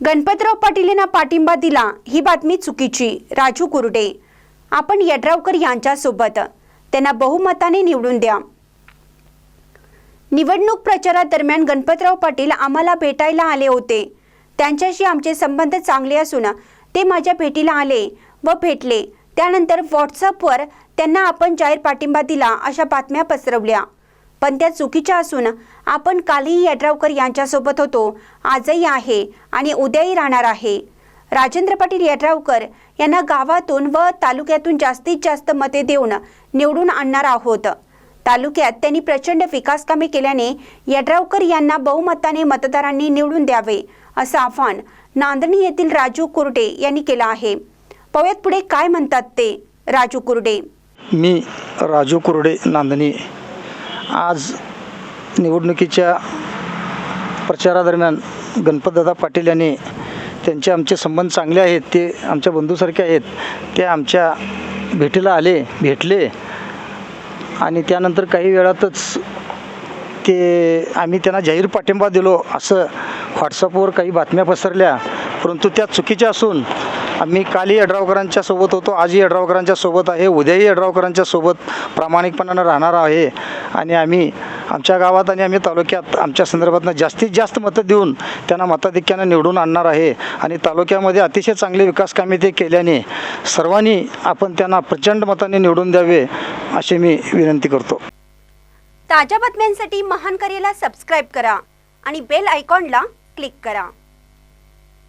गणपतराव पाटील यांना पाठिंबा दिला ही बातमी चुकीची. राजू कुरडे. आपण यड्रावकर यांच्यासोबत. त्यांना बहुमताने निवडून द्या. निवडणूक प्रचारादरम्यान गणपतराव पाटील आम्हाला भेटायला आले होते. त्यांच्याशी आमचे संबंध चांगले असून ते माझ्या भेटीला आले व भेटले. त्यानंतर व्हॉट्सअपवर त्यांना आपण जाहीर पाठिंबा दिला अशा बातम्या पसरवल्या. पण त्या चुकीच्या असून आपण कालही यड्रावकर यांच्यासोबत होतो. आजही आहे आणि उद्याही राहणार आहे. राजेंद्र पाटील यड्रावकर यांना गावातून व तालुक्यातून जास्तीत जास्त मते देऊन निवडून आणणार आहोत. तालुक्यात त्यांनी प्रचंड विकास कामे केल्याने यड्रावकर यांना बहुमताने मतदारांनी निवडून द्यावे असं आव्हान नांदणी येथील राजू कुरडे यांनी केलं आहे. पव्यात पुढे काय म्हणतात ते. राजू कुरडे. मी राजू कुरडे नांदणी. आज निवडणुकीच्या प्रचारादरम्यान गणपतदादा पाटील यांनी त्यांचे आमचे संबंध चांगले आहेत ते आमच्या बंधूसारखे आहेत ते आमच्या भेटीला आले भेटले. आणि त्यानंतर काही वेळातच ते आम्ही त्यांना जाहीर पाठिंबा दिलो असं व्हॉट्सअपवर काही बातम्या पसरल्या. परंतु त्या चुकीच्या असून आम्ही कालही यड्रावकरांच्या सोबत होतो आजही यड्रावकरांच्या सोबत आहे उद्याही यड्रावकरांच्या सोबत प्रामाणिकपणानं राहणार आहे. आणि आम्ही आमच्या गावात आणि आम्ही तालुक्यात आमच्या संदर्भातनं जास्तीत जास्त मतं देऊन त्यांना मताधिक्यानं निवडून आणणार आहे. आणि तालुक्यामध्ये अतिशय चांगले विकास कामे ते केल्याने सर्वांनी आपण त्यांना प्रचंड मताने निवडून द्यावे अशी मी विनंती करतो. ताज्या बातम्यांसाठी महान करेला सबस्क्राईब करा आणि बेल आयकॉनला क्लिक करा.